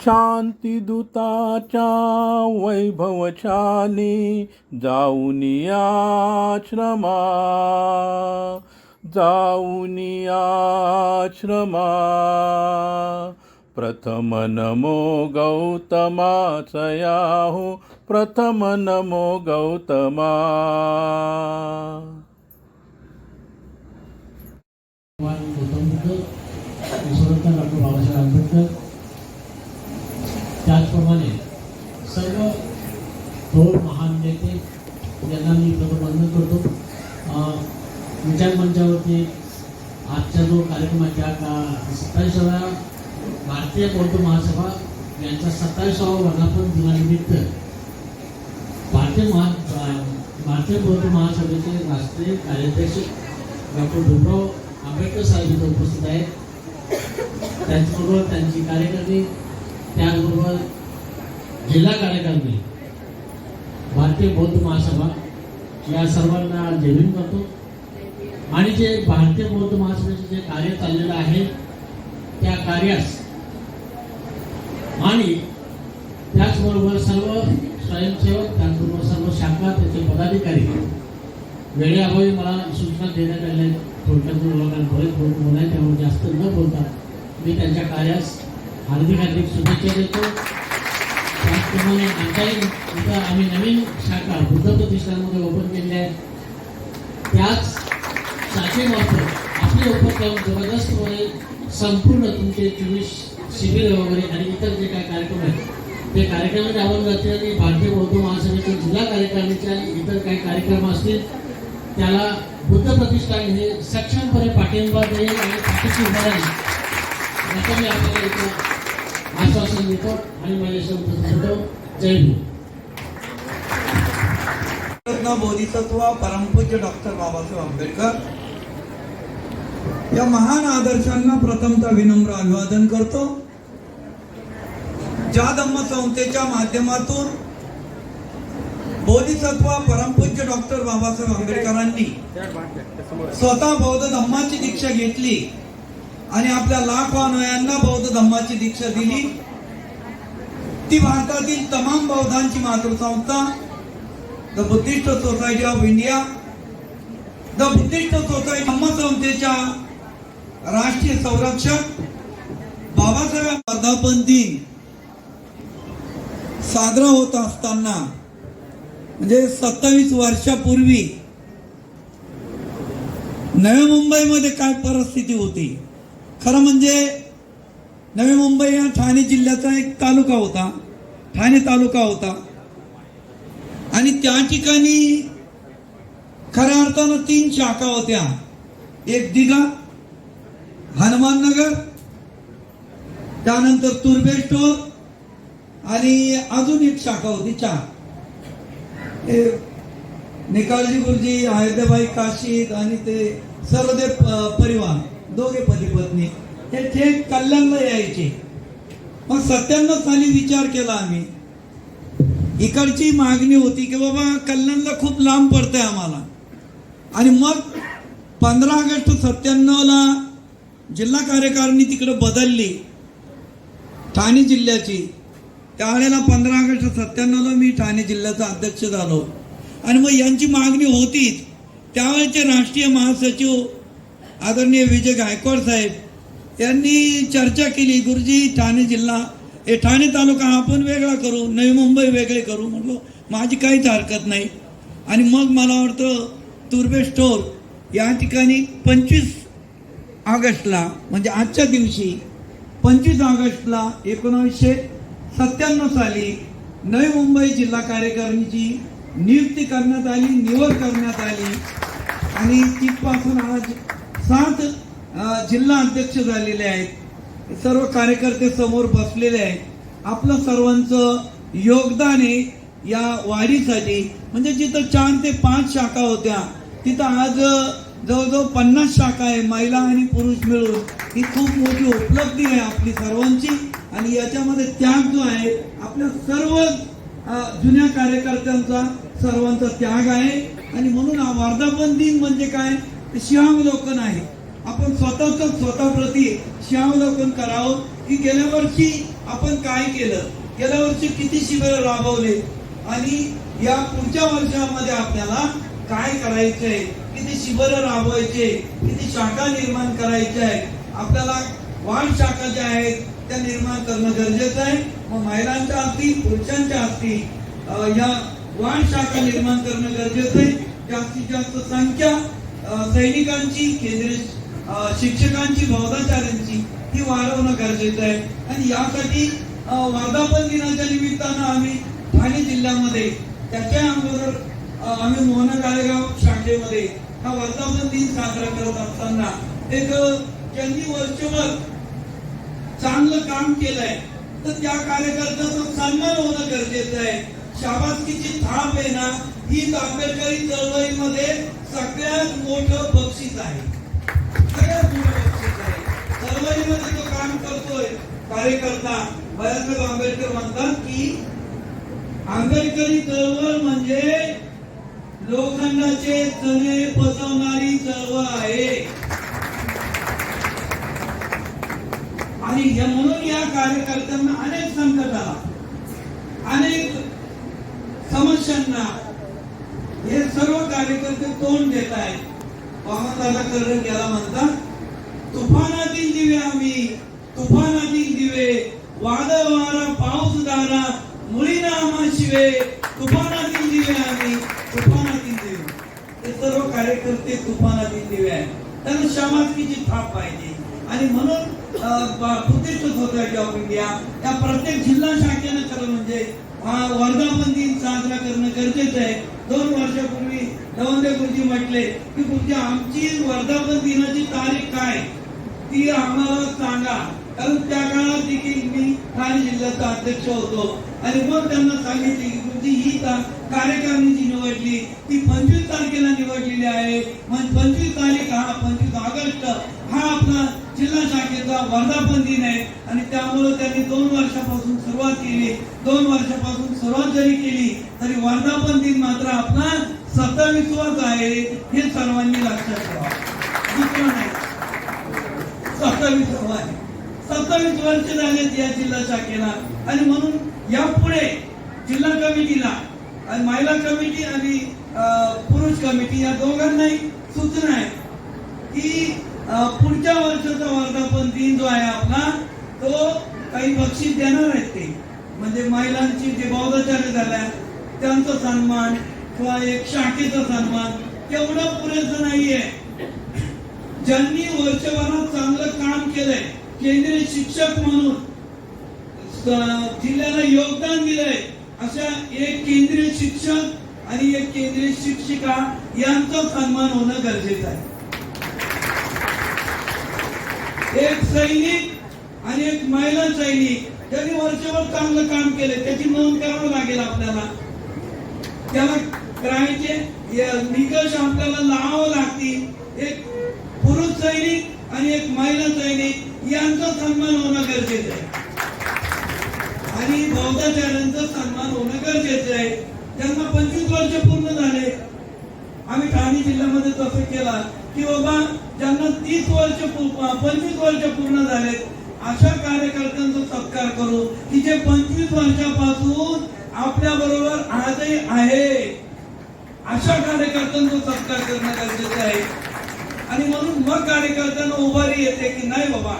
शांतिदूताच्या वैभवशाली जाऊनियाश्रमा जाऊनियाश्रमा प्रथम नमो गौतमाचयाहो प्रथम नमो गौतमा. डॉक्टर बाबासाहेब आंबेडकर त्याचप्रमाणे सर्व थोर महान नेते यांना मी प्रथम वंदन करतो. अं, विचार मंचावरती आजचा जो कार्यक्रम आहे त्या का सत्तावीसाव्या भारतीय बौद्ध महासभा यांचा सत्तावीसावा वर्धापन दिनानिमित्त भारतीय महा भारतीय बौद्ध महासभेचे राष्ट्रीय कार्याध्यक्ष डॉक्टर भीमराव आंबेडकर साहेब इथं उपस्थित आहेत. त्याचबरोबर त्यांची कार्यकर्ते त्याचबरोबर जिल्हा कार्यकारिणी भारतीय बौद्ध महासभा या सर्वांना जेवीन करतो. आणि जे भारतीय बौद्ध महासभेचे जे कार्य चाललेलं आहे त्या कार्यास आणि त्याचबरोबर सर्व स्वयंसेवक त्याचबरोबर सर्व शाखा त्याचे पदाधिकारी वेळेअभावी मला सूचना देण्यात आल्या थोडक्यात लोकांना बरेच बोल बोलाय त्यामुळे जास्त न बोलता मी त्यांच्या कार्यास हार्दिक हार्दिक शुभेच्छा देतो. त्याचप्रमाणे आताही इथं आम्ही नवीन शाखा बुद्ध प्रतिष्ठानमध्ये ओपन केली आहे. त्याच शाखेमार्फत आपली उपक्रम जबरदस्तपणे संपूर्ण तुमचे चोवीस शिबिर वगैरे आणि इतर जे काही कार्यक्रम आहेत ते कार्यक्रमात आपण जाते आणि भारतीय बौद्ध महासभेचे जिल्हा कार्यकारिणीचे आणि इतर काही कार्यक्रम असतील त्याला बुद्ध प्रतिष्ठान हे सक्षमपणे पाठिंबा देईल आणि पाठीशी उभा राहील. मी आपल्याला इथं आश्वासन देतो आणि माझ्या शब्द सांगतो जय भीम. रत्न बोधिसत्व परमपूज्य डॉक्टर बाबासाहेब आंबेडकर. या महान आदर्शांना प्रथमतः विनम्र अभिवादन करतो. ज्या धम्म संस्थेच्या माध्यमातून बोधिसत्व परमपूज्य डॉक्टर बाबासाहेब आंबेडकरांनी स्वतः बौद्ध धम्माची दीक्षा घेतली. आणि आपल्या लाखो अनुयांना बौद्ध धम्माची दीक्षा दिली. ती भारतातील तमाम बौद्धांची मातृसंस्था the Buddhist society of India the Buddhist society धम्मसंस्थेच्या राष्ट्रीय संरक्षक बाबासाहेब वर्धापन दिन साजरा होत असताना म्हणजे सत्तावीस वर्षापूर्वी नव्या मुंबईमध्ये काय परिस्थिती होती? खरं म्हणजे नवी मुंबई हा ठाणे जिल्ह्याचा एक तालुका होता. ठाणे तालुका होता. आणि त्या ठिकाणी खऱ्या अर्थानं तीन शाखा होत्या. एक दिघा हनुमाननगर त्यानंतर तुर्बे स्टोर आणि अजून एक शाखा होती चार. निकालजी गुरुजी हैदराबाई काशीद आणि ते सर्व ते परिवार. दोघे पती पत्नी. हे थेट कल्याणला यायचे. मग सत्त्याण्णव साली विचार केला आम्ही. इकडची मागणी होती की बाबा कल्याणला खूप लांब पडतंय आम्हाला. आणि मग पंधरा ऑगस्ट सत्त्याण्णवला जिल्हा कार्यकारिणी तिकडे बदलली. ठाणे जिल्ह्याची. त्यावेळेला पंधरा ऑगस्ट सत्त्याण्णवला मी ठाणे जिल्ह्याचा अध्यक्ष झालो. आणि मग यांची मागणी होतीच. त्यावेळेचे राष्ट्रीय महासचिव आदरणीय विजय गायकवाड साहेब यांनी चर्चा केली गुरुजी ठाणे जिल्हा हे ठाणे तालुका आपण वेगळा करू नवी मुंबई वेगळे करू म्हटलं माझी काहीच हरकत नाही. आणि मग मला वाटतं तुर्बे स्टोर या ठिकाणी पंचवीस ऑगस्टला म्हणजे आजच्या दिवशी पंचवीस ऑगस्टला एकोणावीसशे सत्त्याण्णव साली नवी मुंबई जिल्हा कार्यकारिणीची नियुक्ती करण्यात आली निवड करण्यात आली. आणि तिथपासून आज सात जिल्हा अध्यक्ष झालेले आहेत. सर्व कार्यकर्ते समोर बसलेले आहेत. आपलं सर्वांचं योगदान आहे या वाढीसाठी. म्हणजे जिथं चार ते पाच शाखा होत्या तिथं आज जवळजवळ पन्नास शाखा आहे महिला आणि पुरुष मिळून. ही खूप मोठी उपलब्धी आहे आपली सर्वांची. आणि याच्यामध्ये त्याग जो आहे आपल्या सर्व जुन्या कार्यकर्त्यांचा सर्वांचा त्याग आहे. आणि म्हणून हा वर्धापन दिन म्हणजे काय? श्यामलोकन आहे. आपण स्वतःच स्वतः श्यामलोकन करावं. की गेल्या वर्षी आपण काय केलं? गेल्या वर्षी किती शिबिर राबवले? आणि या पुढच्या वर्षामध्ये आपल्याला काय करायचंय? किती शिबिर राबवायचे? किती शाखा निर्माण करायच्या आहे आपल्याला वाढ शाखा ज्या आहेत त्या निर्माण करणं गरजेचं आहे. मग महिलांच्या असतील पुरुषांच्या असतील या वाढ शाखा निर्माण करणं गरजेचं आहे. जास्तीत जास्त संख्या सैनिकांची केंद्रीय शिक्षकांची बौद्धाचार्यांची ही वाढवणं गरजेचं आहे. आणि यासाठी वर्धापन दिनाच्या निमित्तानं आम्ही ठाणे जिल्ह्यामध्ये त्याच्या अगोदर आम्ही मोहन गाळेगाव शाखेमध्ये हा वर्धापन दिन साजरा करत असताना एक त्यांनी वर्षभर चांगलं काम केलंय तर त्या कार्यकर्त्याचं सन्मान होणं गरजेचं आहे शाबासकीची थांब आहे ना हीच आंबेडकरी चळवळीमध्ये सगळ्यात मोठं बक्षीस आहे. सगळ्यात मोठं बक्षीस आहे. चळवळीमध्ये जो काम करतोय. कार्यकर्ता बऱ्याच लोक आंबेडकर म्हणतात की आंबेडकरी चळवळ म्हणजे लोखंडाचे चणे पचवणारी चळवळ आहे. आणि म्हणून या कार्यकर्त्यांना अनेक संकटाला अनेक समस्यांना हे सर्व कार्यकर्ते तोंड देत आहेत. वामनदादा कर्णक याला म्हणतात तुफानातील दिवे आम्ही तुफानातील दिवे वादळ वारा पाऊस दारा मुळी नामा शिवे तुफानातील दिवे आम्ही तुफानातील दिवे. हे सर्व कार्यकर्ते तुफानातील दिवे आहेत. त्यांना शामासकीची थाप पाहिजे. आणि म्हणून प्रतिष्ठित होत आहे ऑफ इंडिया या प्रत्येक जिल्हा शाखेनं खरं म्हणजे हा वर्धापन दिन साजरा करणं गरजेचं आहे. दोन वर्षापूर्वी दवंदे गुरुजी म्हटले की गुरुजी आमची वर्धापन दिनाची तारीख काय? ती आम्हाला सांगा. कारण त्या काळात देखील मी ठाणे जिल्ह्याचा अध्यक्ष होतो. आणि मग त्यांना सांगितले की गुरुजी ही कार्यकारिणी जी निवडली. ती पंचवीस तारखेला निवडलेली आहे. मग पंचवीस तारीख हा पंचवीस ऑगस्ट हा आपला जिल्हा शाखेचा वर्धापन दिन आहे आणि त्यामुळे त्यांनी दोन वर्षापासून सुरुवात केली. दोन वर्षापासून सुरुवात जरी केली तरी वर्धापन दिन मात्र आपला सत्तावीसवाच आहे हे सर्वांनी लक्षात ठेवा. दुसरं नाही. सत्तावीस आहे. सत्तावीस वर्ष झालेत या जिल्हा शाखेला. आणि म्हणून यापुढे जिल्हा कमिटीला आणि महिला कमिटी आणि पुरुष कमिटी या दोघांनाही सूचना आहे की पुढच्या वर्षाचा वर्धापन दिन जो आहे आपला तो काही बक्षीस देणार आहेत ते. म्हणजे महिलांची जे बौद्धाचार्य झाल्या त्यांचा सन्मान किंवा एक शाखेचा सन्मान तेवढं पुरेसं नाहीये. ज्यांनी वर्षभरात चांगलं काम केलंय केंद्रीय शिक्षक म्हणून जिल्ह्याला योगदान दिलंय अशा एक केंद्रीय शिक्षक आणि एक केंद्रीय शिक्षिका यांचा सन्मान होणं गरजेचं आहे. एक सैनिक आणि एक महिला सैनिक. त्यांनी वर्षभर चांगलं काम केलं. त्याची नोंद करावं लागेल आपल्याला. त्याला करायचे निकष आपल्याला लावावं लागतील. एक पुरुष सैनिक आणि एक महिला सैनिक यांचा सन्मान होणं गरजेचं आहे. आणि बौद्धाचार्यांचा सन्मान होणं गरजेचं आहे. त्यांना पंचवीस वर्ष पूर्ण झाले. आम्ही ठाणे जिल्ह्यामध्ये तसं केला. की बाबा ज्यांना तीस वर्ष पंचवीस वर्ष पूर्ण झालेत अशा कार्यकर्त्यांचा सत्कार करू की जे पंचवीस वर्षापासून आपल्या बरोबर आजही आहे. अशा कार्यकर्त्यांचा सत्कार करणं गरजेचं आहे. आणि म्हणून मग कार्यकर्त्यांना उभारी येते की नाही बाबा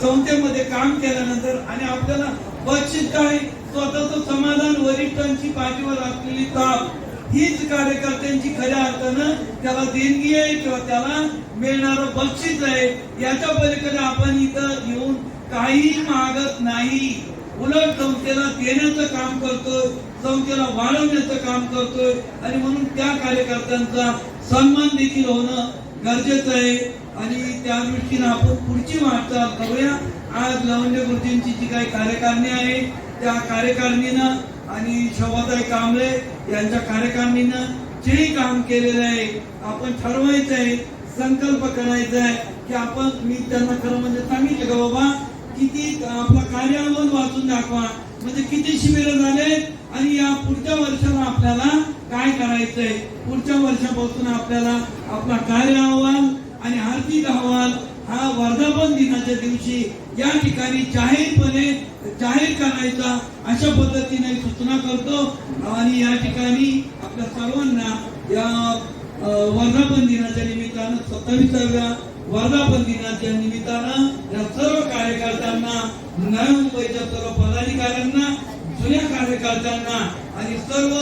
संस्थेमध्ये काम केल्यानंतर आणि आपल्याला बक्षीस काय? स्वतःच समाधान वरिष्ठांची पाठीवर असलेली ताप. हीच कार्यकर्त्यांची खऱ्या अर्थानं त्याला देणगी आहे किंवा त्याला मिळणारं बक्षीस आहे याच्या पलीकडे आपण इथं येऊन काही मागत नाही. उलट संस्थेला देण्याचं काम करतोय संस्थेला वाढवण्याचं काम करतोय आणि म्हणून त्या कार्यकर्त्यांचा सन्मान देखील होणं गरजेचं आहे. आणि त्या दृष्टीनं आपण पुढची वाटचाल करूया. आज लवंडे गुरुजींची जी काही कार्यकारिणी आहे त्या कार्यकारिणीनं आणि शोभाताई कांबळे यांच्या कार्यकारिणीनं जे काम केलेलं आहे आपण ठरवायचं आहे संकल्प करायचा आहे की आपण मी त्यांना खरं म्हणजे सांगितलं का बाबा किती आपला कार्यावर वाचून दाखवा. म्हणजे किती शिबिर झाले आणि या पुढच्या वर्षाला आपल्याला काय करायचंय पुढच्या वर्षापासून आपल्याला आपला कार्य अहवाल आणि आर्थिक अहवाल हा वर्धापन दिनाच्या दिवशी या ठिकाणी जाहीरपणे जाहीर करायचा अशा पद्धतीने सूचना करतो. आणि या ठिकाणी आपल्या सर्वांना या वर्धापन दिनाच्या निमित्तानं सत्तावीसाव्या वर्धापन दिनाच्या निमित्तानं या सर्व कार्यकर्त्यांना नवी मुंबईच्या सर्व पदाधिकाऱ्यांना जुन्या कार्यकर्त्यांना आणि सर्व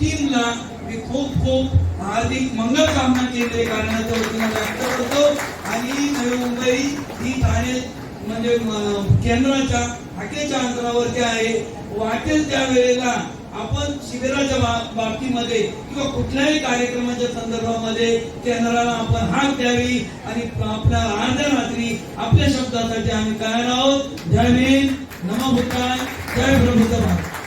टीमला मी खूप खूप हार्दिक मंगल कामना केंद्रीय करण्याच्या वतीनं व्यक्त करतो. आणि नवी मुंबई ही ठाणे म्हणजे केंद्राच्या हाकेच्या अंतरावरती आहे. वाटेल त्या वेळेला आपण शिबिराच्या बाबतीमध्ये किंवा कुठल्याही कार्यक्रमाच्या संदर्भामध्ये केंद्राला आपण हाक द्यावी आणि आपल्या अर्ध्या रात्री आपल्या शब्दासाठी आम्ही तयार आहोत. जय भीम नमो भूताय जय प्रभुत्व भारत